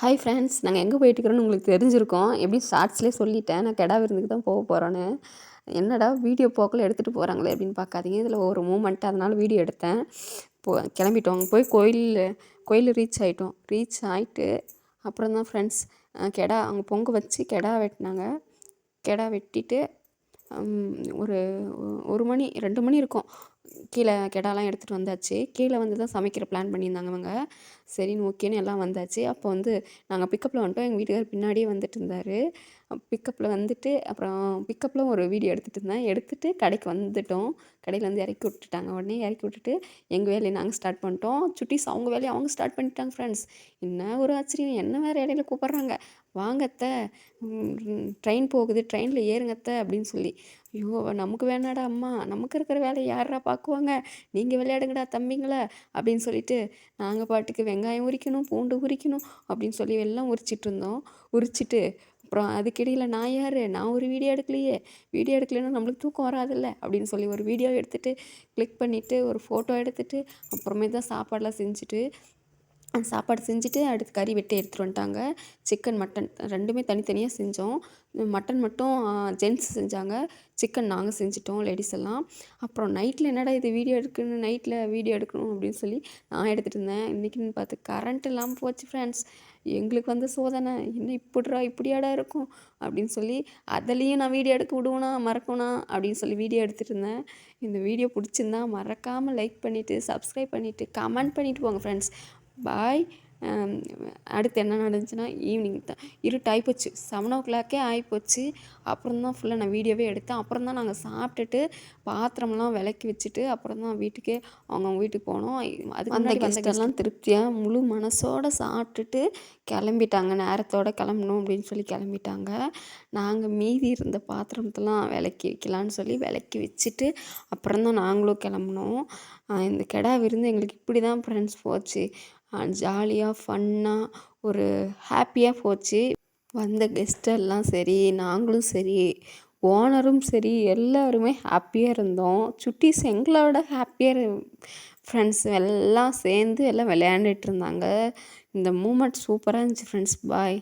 Hi friends நாங்கள் எங்கே போயிட்டுருக்குறோன்னு உங்களுக்கு தெரிஞ்சிருக்கோம். எப்படி ஷார்ட்ஸ்லேயே சொல்லிட்டேன். நான் கெடா விருந்துக்கு தான் போக போகிறோன்னு என்னடா வீடியோ போக்கில் எடுத்துகிட்டு போகிறாங்களே அப்படின்னு பார்க்காதீங்க. இதில் ஒரு மூமெண்ட் அதனால் வீடியோ எடுத்தேன். போ கிளம்பிட்டோம். போய் கோயில் கோயில் ரீச் ஆகிட்டோம் ரீச் ஆகிட்டு அப்புறம் தான் ஃப்ரெண்ட்ஸ் கெடா அங்கே பொங்க வச்சு கெடா வெட்டினாங்க. கெடா வெட்டிட்டு ஒரு ஒரு மணி ரெண்டு மணி இருக்கும். கீழே கெடாலாம் எடுத்துகிட்டு வந்தாச்சு. கீழே வந்து தான் சமைக்கிற பிளான் பண்ணியிருந்தாங்க அவங்க சரின்னு ஓகேன்னு எல்லாம் வந்தாச்சு. அப்போ வந்து நாங்கள் பிக்கப்பில் வந்துட்டோம். எங்கள் வீட்டுக்கார் பின்னாடியே வந்துட்டு இருந்தார். பிக்கப்பில் வந்துட்டு அப்புறம் பிக்கப்பில் ஒரு வீடியோ எடுத்துகிட்டு இருந்தேன். எடுத்துகிட்டு கடைக்கு வந்துட்டோம். கடையில் வந்து இறக்கி விட்டுட்டாங்க. உடனே இறக்கி விட்டுட்டு எங்கள் வேலையை நாங்கள் ஸ்டார்ட் பண்ணிட்டோம். சுட்டிஸ் அவங்க வேலையை அவங்க ஸ்டார்ட் பண்ணிட்டாங்க ஃப்ரெண்ட்ஸ் என்ன ஒரு ஆச்சரியம். என்ன வேறு இடையில கூப்பிட்றாங்க? வாங்கத்த ட்ரெயின் போகுது. ட்ரெயினில் ஏறுங்கத்த அப்படின்னு சொல்லி. ஐயோ நமக்கு வேணாடா அம்மா. நமக்கு இருக்கிற வேலையை யாரா பார்க்குவாங்க? நீங்கள் விளையாடுங்கடா தம்பிங்களா அப்படின்னு சொல்லிட்டு நாங்கள் பாட்டுக்கு வெங்காயம் உரிக்கணும் பூண்டு உரிக்கணும் அப்படின்னு சொல்லி எல்லாம் உரிச்சிட்டு இருந்தோம். உரிச்சிட்டு அப்புறம் அதுக்கிடையில் நான் யார்? நான் ஒரு வீடியோ எடுக்கலையே. வீடியோ எடுக்கலைன்னா நம்மளுக்கு தூக்கம் வராதில்ல அப்படின்னு சொல்லி ஒரு வீடியோ எடுத்துகிட்டு கிளிக் பண்ணிவிட்டு ஒரு ஃபோட்டோ எடுத்துகிட்டு அப்புறமே தான் சாப்பாடெலாம் செஞ்சுட்டு சாப்பாடு செஞ்சுட்டு அடுத்து கறி வெட்டி எடுத்துகிட்டு வந்துட்டாங்க. சிக்கன் மட்டன் ரெண்டுமே தனித்தனியாக செஞ்சோம். மட்டன் மட்டும் ஜென்ட்ஸ் செஞ்சாங்க. சிக்கன் நாங்கள் செஞ்சிட்டோம் லேடிஸ் எல்லாம். அப்புறம் நைட்டில் என்னடா இது வீடியோ எடுக்கணும் நைட்டில் வீடியோ எடுக்கணும் அப்படின்னு சொல்லி நான் எடுத்துகிட்டு இருந்தேன். இன்றைக்கின்னு பார்த்து கரண்ட் இல்லாமல் போச்சு ஃப்ரெண்ட்ஸ் எங்களுக்கு வந்து சோதனை என்ன இப்படிரா இப்படியாடா இருக்கும் அப்படின்னு சொல்லி அதுலேயும் நான் வீடியோ எடுக்க விடுவேனா மறக்கணும்னா அப்படின்னு சொல்லி வீடியோ எடுத்துகிட்டு இருந்தேன். இந்த வீடியோ பிடிச்சிருந்தா மறக்காமல் லைக் பண்ணிவிட்டு சப்ஸ்கிரைப் பண்ணிவிட்டு கமெண்ட் பண்ணிவிட்டு போங்க ஃப்ரெண்ட்ஸ் பாய். அடுத்து என்ன நடந்துச்சுன்னா ஈவினிங் தான். இருட்டு ஆகிப்போச்சு செவன் ஓ கிளாக்கே ஆகிப்போச்சு அப்புறம் தான் ஃபுல்லாக நான் வீடியோவே எடுத்தேன். அப்புறம் தான் நாங்கள் சாப்பிட்டுட்டு பாத்திரம்லாம் விளக்கி வச்சுட்டு அப்புறம் தான் வீட்டுக்கே அவங்க வீட்டுக்கு போனோம். அது அந்த கெஸ்டெல்லாம் திருப்தியாக முழு மனசோடு சாப்பிட்டுட்டு கிளம்பிட்டாங்க. நேரத்தோடு கிளம்பணும் அப்படின்னு சொல்லி கிளம்பிட்டாங்க. நாங்கள் மீதி இருந்த பாத்திரத்தெல்லாம் விளக்கி வைக்கலான்னு சொல்லி விளக்கி வச்சுட்டு அப்புறம் தான் நாங்களும் கிளம்புனோம். இந்த கெடா விருந்து எங்களுக்கு இப்படி தான் ஃப்ரெண்ட்ஸ் போச்சு. ஜாலியாக ஃபன்னாக ஒரு ஹாப்பியாக போச்சு. வந்த கெஸ்ட்டெல்லாம் சரி நாங்களும் சரி ஓனரும் சரி எல்லோருமே ஹாப்பியாக இருந்தோம். சுட்டீஸ் எங்களோட ஹாப்பியாக ஃப்ரெண்ட்ஸ் எல்லாம் சேர்ந்து எல்லாம் விளையாண்டுட்டு இருந்தாங்க. இந்த மூமெண்ட் சூப்பராக இருந்துச்சு ஃப்ரெண்ட்ஸ் பாய்